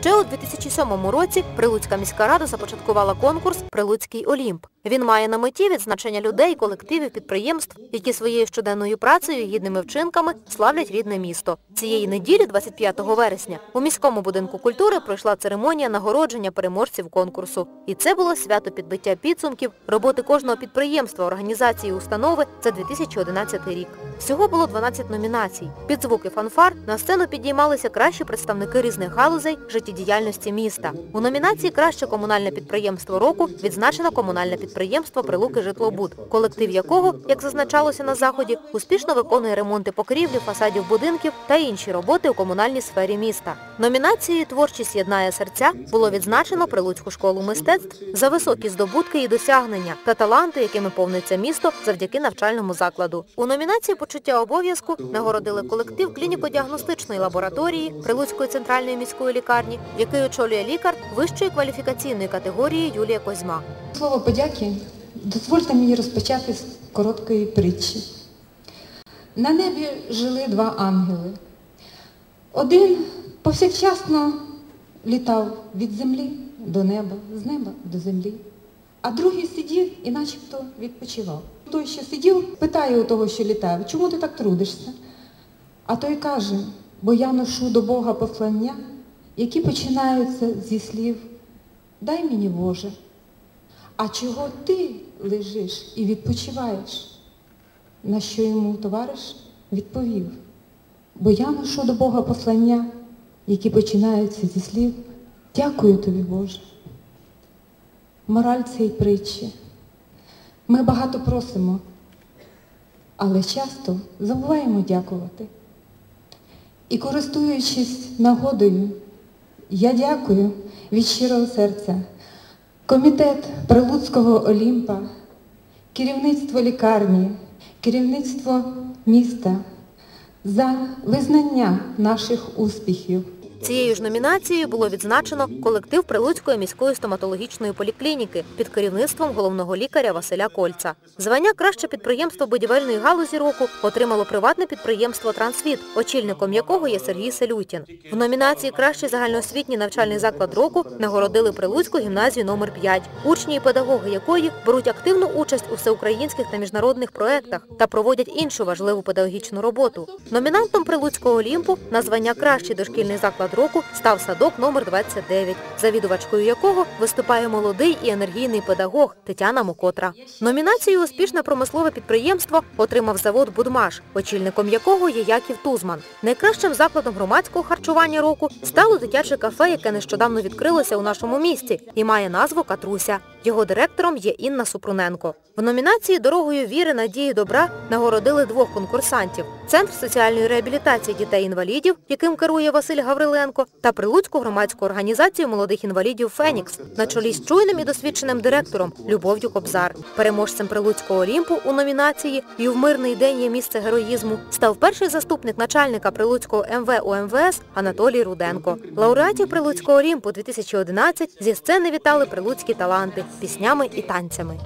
Ще у 2007 році Прилуцька міська рада започаткувала конкурс Прилуцький Олімп. Він має на меті відзначення людей, колективів, підприємств, які своєю щоденною працею гідними вчинками славлять рідне місто. Цієї неділі, 25 вересня, у міському будинку культури пройшла церемонія нагородження переможців конкурсу. І це було свято підбиття підсумків роботи кожного підприємства, організації установи за 2011 рік. Всього було 12 номінацій. Під звуки фанфар на сцену підіймалися кращі представники різних галузей життєдіяльності міста. У номінації Краще комунальне підприємство року відзначено комунальне підприємство Прилуки Житлобуд, колектив якого, як зазначалося на заході, успішно виконує ремонти покрівлі, фасадів будинків та інші роботи у комунальній сфері міста. Номінацією Творчість єднає серця було відзначено Прилуцьку школу мистецтв за високі здобутки і досягнення та таланти, якими повниться місто завдяки навчальному закладу. У номінації Почуття обов'язку нагородили колектив клініко-діагностичної лабораторії Прилуцької центральної міської лікарні, який очолює лікар вищої кваліфікаційної категорії Юлія Козьма. Слово подяки дозвольте мені розпочати з короткої притчі. На небі жили два ангели. Один повсякчасно літав від землі до неба, з неба до землі, а другий сидів і начебто відпочивав. Той, що сидів, питає у того, що літав, чому ти так трудишся? А той каже, бо я ношу до Бога послання, які починаються зі слів Дай мені Боже. А чого ти лежиш і відпочиваєш? На що йому товариш відповів, бо я ношу до Бога послання, які починаються зі слів Дякую тобі, Боже. Мораль цієї притчі. Ми багато просимо, але часто забуваємо дякувати. І користуючись нагодою, я дякую від щирого серця Комітет Прилуцького Олімпа, керівництво лікарні, керівництво міста за визнання наших успіхів. Цією ж номінацією було відзначено колектив Прилуцької міської стоматологічної поліклініки під керівництвом головного лікаря Василя Кольца. Звання краще підприємство будівельної галузі року отримало приватне підприємство Трансвіт, очільником якого є Сергій Селютін. В номінації Кращий загальноосвітній навчальний заклад року нагородили Прилуцьку гімназію номер 5 учні і педагоги якої беруть активну участь у всеукраїнських та міжнародних проєктах та проводять іншу важливу педагогічну роботу. Номінантом Прилуцького Олімпу на звання Кращий дошкільний заклад року став садок номер 29, завідувачкою якого виступає молодий і енергійний педагог Тетяна Мокотра. Номінацію Успішне промислове підприємство отримав завод Будмаш, очільником якого є Яків Тузман. Найкращим закладом громадського харчування року стало дитяче кафе, яке нещодавно відкрилося у нашому місті і має назву Катруся. Його директором є Інна Супруненко. В номінації Дорогою віри, надії, добра нагородили двох конкурсантів – Центр соціальної реабілітації дітей-інвалідів, яким керує Василь Гавриленко, та Прилуцьку громадську організацію молодих інвалідів «Фенікс» на чолі з чуйним і досвідченим директором Любов'ю Кобзар. Переможцем Прилуцького Олімпу у номінації «І в мирний день є місце героїзму» став перший заступник начальника Прилуцького МВ УМВС Анатолій Руденко. Лауреатів Прилуцького Олімпу 2011 зі сцени вітали прилуцькі таланти піснями і танцями.